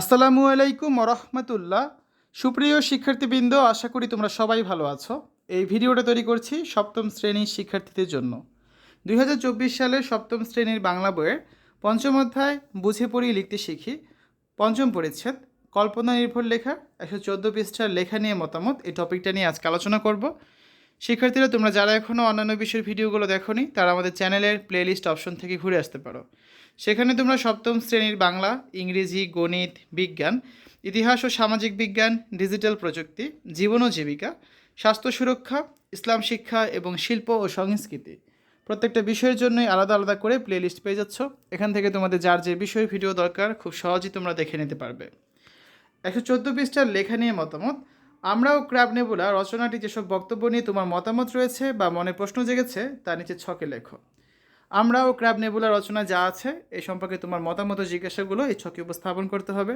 আসসালামু আলাইকুম রহমতুল্লাহ সুপ্রিয় শিক্ষার্থীবৃন্দ, আশা করি তোমরা সবাই ভালো আছো। এই ভিডিওটা তৈরি করছি সপ্তম শ্রেণির শিক্ষার্থীদের জন্য। দু হাজার চব্বিশ সালের সপ্তম শ্রেণির বাংলা বইয়ের পঞ্চম অধ্যায়, বুঝে পড়ি, লিখতে শিখি। পঞ্চম পরিচ্ছেদ, কল্পনা নির্ভর লেখা, একশো চোদ্দ পৃষ্ঠার লেখা নিয়ে মতামত। এই টপিকটা নিয়ে আজকে আলোচনা করব। শিক্ষার্থীরা, তোমরা যারা এখনও অন্যান্য বিষয়ের ভিডিওগুলো দেখোনি, তারা আমাদের চ্যানেলের প্লেলিস্ট অপশন থেকে ঘুরে আসতে পারো। সেখানে তোমরা সপ্তম শ্রেণির বাংলা, ইংরেজি, গণিত, বিজ্ঞান, ইতিহাস ও সামাজিক বিজ্ঞান, ডিজিটাল প্রযুক্তি, জীবন ও জীবিকা, স্বাস্থ্য সুরক্ষা, ইসলাম শিক্ষা এবং শিল্প ও সংস্কৃতি। প্রত্যেকটা বিষয়ের জন্যই আলাদা আলাদা করে প্লেলিস্ট পেয়ে যাচ্ছ। এখান থেকে তোমাদের যার যে বিষয় ভিডিও দরকার, খুব সহজেই তোমরা দেখে নিতে পারবে। একশো চোদ্দ পৃষ্ঠার লেখা নিয়ে মতামত আমরাও ক্র্যাব নেবুলা রচনাটি যেসব বক্তব্য নিয়ে তোমার মতামত রয়েছে বা মনে প্রশ্ন জেগেছে তা নিচে ছকে লেখো। আমরাও ক্র্যাব নেবুলা রচনা যা আছে এই সম্পর্কে তোমার মতামত জিজ্ঞাসাগুলো এই ছকে উপস্থাপন করতে হবে।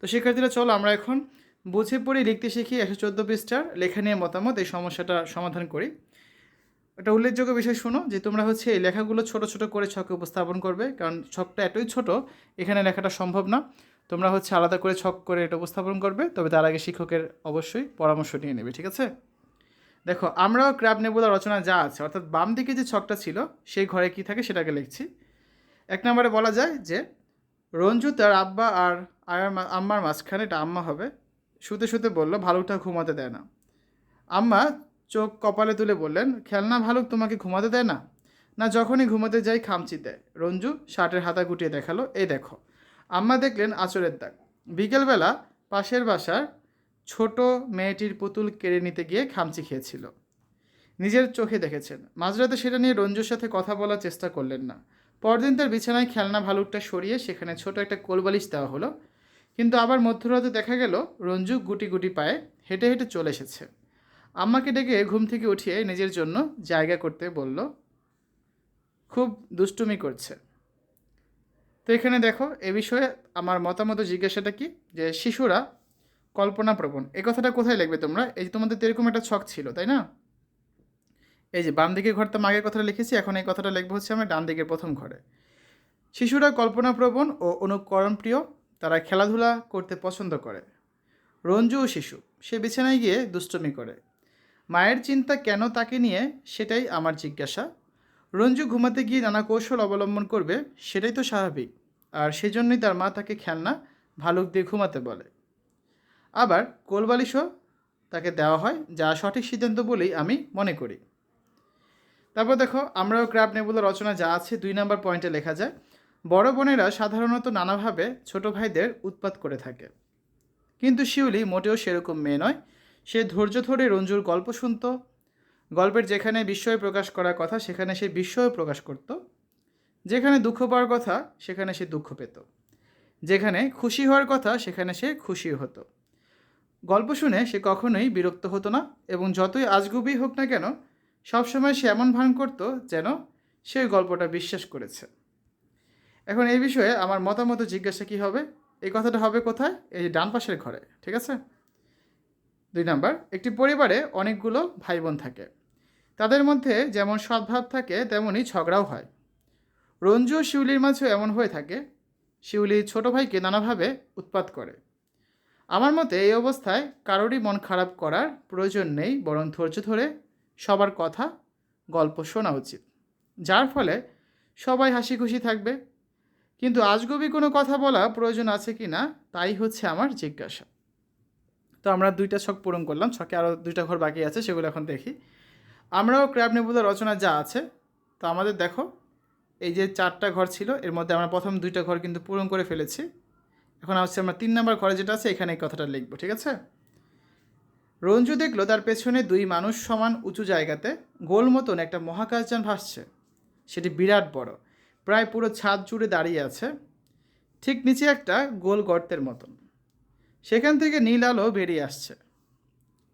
তো শিক্ষার্থীরা, চলো আমরা এখন বুঝে পড়ি, লিখতে শিখি একশো চোদ্দ পৃষ্ঠার লেখা নিয়ে মতামত, এই সমস্যাটা সমাধান করি। একটা উল্লেখযোগ্য বিষয় শোনো, যে তোমরা হচ্ছে এই লেখাগুলো ছোট ছোট করে ছকে উপস্থাপন করবে, কারণ ছকটা এতই ছোট, এখানে লেখাটা সম্ভব না। তোমরা হচ্ছে আলাদা করে ছক করে এটা উপস্থাপন করবে, তবে তার আগে শিক্ষকের অবশ্যই পরামর্শ নিয়ে নেবে, ঠিক আছে? দেখো, আমরাও ক্র্যাব নেবুলা রচনা যা আছে, অর্থাৎ বাম দিকে যে ছকটা ছিল, সেই ঘরে কি থাকে সেটাকে লিখছি। এক নম্বরে বলা যায় যে, রঞ্জু তার আব্বা আর আয়ার আম্মার মাঝখানে, এটা আম্মা হবে, শুতে শুতে বলল, ভালুকটা ঘুমাতে দেয় না। আম্মা চোখ কপালে তুলে বললেন, খেলনা ভালুক তোমাকে ঘুমাতে দেয় না? না, যখনই ঘুমাতে যাই খামচি দেয়। রঞ্জু শার্টের হাতা গুটিয়ে দেখাল, এই দেখো। আম্মা দেখলেন আচরের দাগ। বিকেলবেলা পাশের বাসার ছোট মেয়েটির পুতুল কেড়ে নিতে গিয়ে খামচি খেয়েছিল। নিজের চোখে দেখেছেন। মাঝরাতে সেটা নিয়ে রঞ্জুর সাথে কথা বলার চেষ্টা করলেন না। পরদিন তার বিছানায় খেলনা ভালুকটা সরিয়ে সেখানে ছোট একটা কোলবালিশ দেওয়া হলো। কিন্তু আবার মধ্যরাতে দেখা গেল, রঞ্জু গুটি গুটি পায়ে হেঁটে হেঁটে চলে এসেছে। আম্মাকে ডেকে ঘুম থেকে উঠিয়ে নিজের জন্য জায়গা করতে বলল, খুব দুষ্টুমি করছে। তো এখানে দেখো, এ বিষয়ে আমার মতামত জিজ্ঞাসাটা কি? যে শিশুরা কল্পনা প্রবণ এই কথাটা কোথায় লিখবে তোমরা? এই যে তোমাদের তো এরকম একটা ছক ছিল, তাই না? এই যে বাম দিকের ঘরটা আগের কথাটা লিখেছি, এখন এই কথাটা লিখব হচ্ছে আমরা ডান দিকের প্রথম ঘরে। শিশুরা কল্পনাপ্রবণ ও অনুকরণপ্রিয়, তারা খেলাধুলা করতে পছন্দ করে। রঞ্জু ও শিশু, সে বিছানায় গিয়ে দুষ্টমি করে। মায়ের চিন্তা কেন তাকে নিয়ে, সেটাই আমার জিজ্ঞাসা। রঞ্জু ঘুমাতে গিয়ে নানা কৌশল অবলম্বন করবে, সেটাই তো স্বাভাবিক। আর সেজন্যই তার মা তাকে খেলনা ভালুক দিয়ে ঘুমাতে বলে। আবার কোলবালিশও তাকে দেওয়া হয়, যা সঠিক সিদ্ধান্ত বলেই আমি মনে করি। তারপর দেখো, আমরাও ক্র্যাব নেবুলা রচনা যা আছে দুই নম্বর পয়েন্টে লেখা যায়, বড় বোনেরা সাধারণত নানাভাবে ছোট ভাইদের উৎপাত করে থাকে। কিন্তু শিউলি মোটেও সেরকম মেয়ে নয়। সে ধৈর্য ধরে রঞ্জুর গল্প শুনতো গল্পের যেখানে বিস্ময় প্রকাশ করার কথা, সেখানে সে বিস্ময় প্রকাশ করত। যেখানে দুঃখ পাওয়ার কথা, সেখানে সে দুঃখ পেত। যেখানে খুশি হওয়ার কথা, সেখানে সে খুশি হতো। গল্প শুনে সে কখনোই বিরক্ত হতো না এবং যতই আজগুবি হোক না কেন, সবসময় সে এমন ভান করতো যেন সে গল্পটা বিশ্বাস করেছে। এখন এই বিষয়ে আমার মতামত জিজ্ঞাসা কী হবে? এই কথাটা হবে কোথায়? এই ডান পাশের ঘরে, ঠিক আছে? দুই নাম্বার, একটি পরিবারে অনেকগুলো ভাই বোন থাকে। তাদের মধ্যে যেমন সদ্ভাব থাকে তেমনই ঝগড়াও হয়। রঞ্জু শিউলির মাঝেও এমন হয়ে থাকে। শিউলি ছোট ভাইকে নানাভাবে উৎপাত করে। আমার মতে এই অবস্থায় কারোরই মন খারাপ করার প্রয়োজন নেই, বরং ধৈর্য ধরে সবার কথা, গল্প শোনা উচিত। যার ফলে সবাই হাসি খুশি থাকবে। কিন্তু আজগবি কোনো কথা বলা প্রয়োজন আছে কি না, তাই হচ্ছে আমার জিজ্ঞাসা। তো আমরা দুইটা ছক পূরণ করলাম, ছকে আরও দুইটা ঘর বাকি আছে, সেগুলো এখন দেখি। আমরাও ক্র্যাব নেবুলা রচনা যা আছে, তো আমাদের দেখো। এই যে চারটা ঘর ছিল, এর মধ্যে আমরা প্রথম দুইটা ঘর কিন্তু পূরণ করে ফেলেছি। এখন হচ্ছে আমরা তিন নম্বর ঘরে যেটা আছে এখানে এই কথাটা লিখব, ঠিক আছে? রঞ্জু দেখল তার পেছনে দুই মানুষ সমান উঁচু জায়গাতে গোল মতন একটা মহাকাশযান ভাসছে। সেটি বিরাট বড়, প্রায় পুরো ছাদ জুড়ে দাঁড়িয়ে আছে, ঠিক নিচে একটা গোল গর্তের মতন। সেখান থেকে নীল আলো বেরিয়ে আসছে।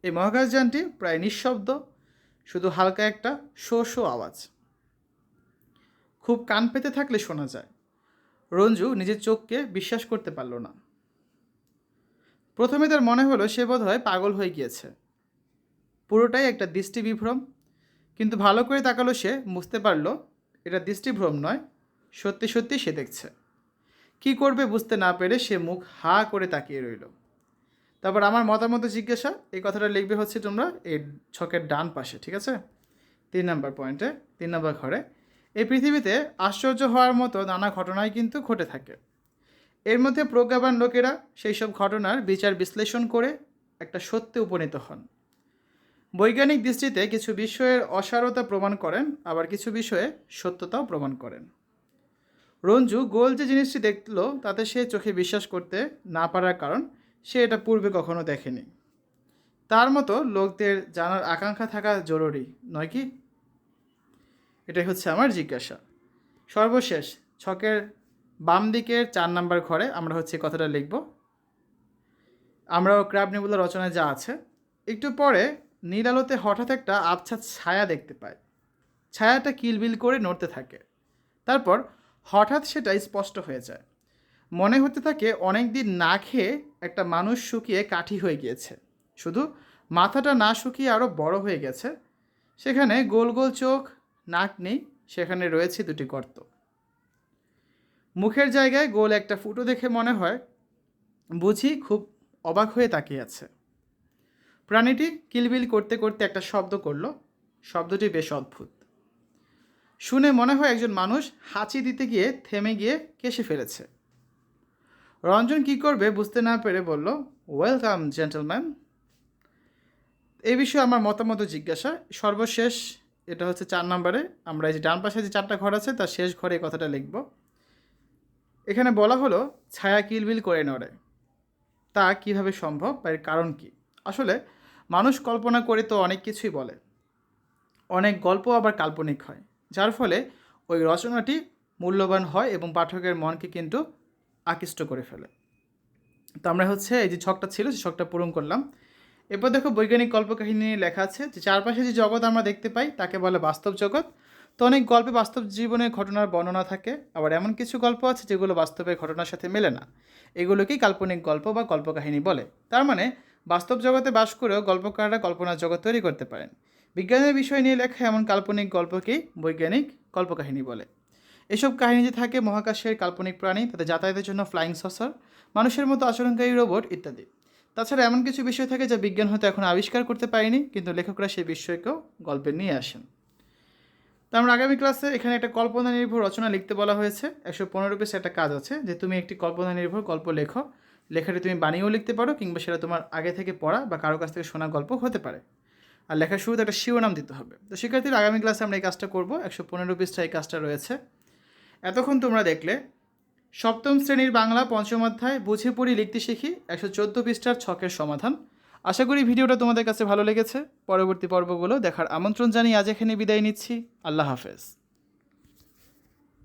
এই মহাকাশযানটি প্রায় নিঃশব্দ শুধু হালকা একটা শো শো আওয়াজ। খুব কান পেতে থাকলে শোনা যায়। রঞ্জু নিজের চোখকে বিশ্বাস করতে পারল না। প্রথমে তার মনে হলো সে বোধহয় পাগল হয়ে গিয়েছে। পুরোটাই একটা দৃষ্টি বিভ্রম কিন্তু ভালো করে তাকালো সে, বুঝতে পারল এটা দৃষ্টিভ্রম নয়, সত্যি সত্যি সে দেখছে। কি করবে বুঝতে না পেরে সে মুখ হা করে তাকিয়ে রইল। তারপর আমার মতামত জিজ্ঞাসা, এই কথাটা লিখবে হচ্ছে তোমরা এই ছকের ডান পাশে, ঠিক আছে? তিন নম্বর পয়েন্টে তিন নম্বর ঘরে, এই পৃথিবীতে আশ্চর্য হওয়ার মতো নানা ঘটনাই কিন্তু ঘটে থাকে। এর মধ্যে প্রজ্ঞাবান লোকেরা সেই সব ঘটনার বিচার বিশ্লেষণ করে একটা সত্যে উপনীত হন। বৈজ্ঞানিক দৃষ্টিতে কিছু বিষয়ের অসারতা প্রমাণ করেন, আবার কিছু বিষয়ে সত্যতাও প্রমাণ করেন। রঞ্জু গোল যে জিনিসটি দেখল, তাতে সে চোখে বিশ্বাস করতে না পারার কারণ সে এটা পূর্বে কখনো দেখেনি। তার মতো লোকদের জানার আকাঙ্ক্ষা থাকা জরুরি, নয় কি? এটাই হচ্ছে আমার জিজ্ঞাসা। সর্বশেষ, ছকের বাম দিকের চার নাম্বার ঘরে আমরা হচ্ছে কথাটা লিখব। আমরাও ক্রাব নেবুলা রচনায় যা আছে। একটু পরে নীল আলোতে হঠাৎ একটা আবছা ছায়া দেখতে পায় ছায়াটা কিলবিল করে নড়তে থাকে। তারপর হঠাৎ সেটা স্পষ্ট হয়ে যায়। মনে হতে থাকে অনেক দিন না খেয়ে একটা মানুষ শুকিয়ে কাঠি হয়ে গিয়েছে। শুধু মাথাটা না শুকিয়ে আরও বড় হয়ে গেছে। সেখানে গোল গোল চোখ, নাক নেই, সেখানে রয়েছে দুটি গর্ত। মুখের জায়গায় গোল একটা ফুটো দেখে মনে হয়, বুঝি খুব অবাক হয়ে তাকিয়ে আছে। প্রাণীটি কিলবিল করতে করতে একটা শব্দ করল। শব্দটি বেশ অদ্ভুত। শুনে মনে হয় একজন মানুষ হাঁচি দিতে গিয়ে থেমে গিয়ে কেসে ফেলেছে। রঞ্জন কি করবে বুঝতে না পেরে বলল ওয়েলকাম জেন্টলম্যান এই বিষয়ে আমার মতামত জিজ্ঞাসা। সর্বশেষ এটা হচ্ছে চার নম্বরে। আমরা এই যে ডান পাশে যে চারটা ঘর আছে, তার শেষ ঘরে কথাটা লিখব। এখানে বলা হলো, ছায়া কিলবিল করে নড়ে। তা কীভাবে সম্ভব বা এর কারণ কি? আসলে, মানুষ কল্পনা করে তো অনেক কিছুই বলে। অনেক গল্প আবার কাল্পনিক হয়, যার ফলে ওই রচনাটি মূল্যবান হয় এবং পাঠকের মনকে কিন্তু আকৃষ্ট করে ফেলে। তো আমরা হচ্ছে এই যে ছকটা ছিল সেই ছকটা পূরণ করলাম। এরপর দেখো বৈজ্ঞানিক কল্পকাহিনী নিয়ে লেখা আছে যে চারপাশে যে জগৎ আমরা দেখতে পাই, তাকে বলে বাস্তব জগৎ। তো অনেক গল্পে বাস্তব জীবনের ঘটনার বর্ণনা থাকে, আবার এমন কিছু গল্প আছে যেগুলো বাস্তবের ঘটনার সাথে মেলে না। এগুলোকেই কাল্পনিক গল্প বা কল্পকাহিনী বলে। তার মানে বাস্তব জগতে বাস করেও গল্পকাররা কল্পনার জগৎ তৈরি করতে পারেন। বিজ্ঞানের বিষয় নিয়ে লেখা এমন কাল্পনিক গল্পকেই বৈজ্ঞানিক কল্পকাহিনী বলে। এসব কাহিনী যে থাকে মহাকাশের কাল্পনিক প্রাণী তাদের যাতায়াতের জন্য ফ্লাইং সসার মানুষের মতো আচরণকারী রোবট ইত্যাদি। তাছাড়া এমন কিছু বিষয় থাকে যা বিজ্ঞান হয়তো এখন আবিষ্কার করতে পারেনি, কিন্তু লেখকরা সেই বিষয়কেও গল্পে নিয়ে আসেন। তো আমরা আগামী ক্লাসে এখানে একটা কল্পনা নির্ভর রচনা লিখতে বলা হয়েছে। একশো পনেরো পেজে একটা কাজ আছে যে তুমি একটি কল্পনা নির্ভর গল্প লেখো। লেখাটি তুমি বানিয়েও লিখতে পারো কিংবা সেটা তোমার আগে থেকে পড়া বা কারও কাছ থেকে শোনা গল্প হতে পারে। আর লেখার শুরুতে একটা শিরোনাম দিতে হবে। তো শিক্ষার্থীর আগামী ক্লাসে আমরা এই কাজটা করব। একশো পনেরো পৃষ্ঠা এই কাজটা রয়েছে। এতক্ষণ তোমরা দেখলে। সপ্তম শ্রেণির বাংলা পঞ্চম অধ্যায় বুঝে পড়ি লিখতে শিখি একশো চোদ্দ পৃষ্ঠার ছকের সমাধান। আশা করি ভিডিওটা তোমাদের কাছে ভালো লেগেছে। পরবর্তী পর্বগুলো দেখার আমন্ত্রণ জানিয়ে আজ এখানে বিদায় নিচ্ছি। আল্লাহ হাফেজ।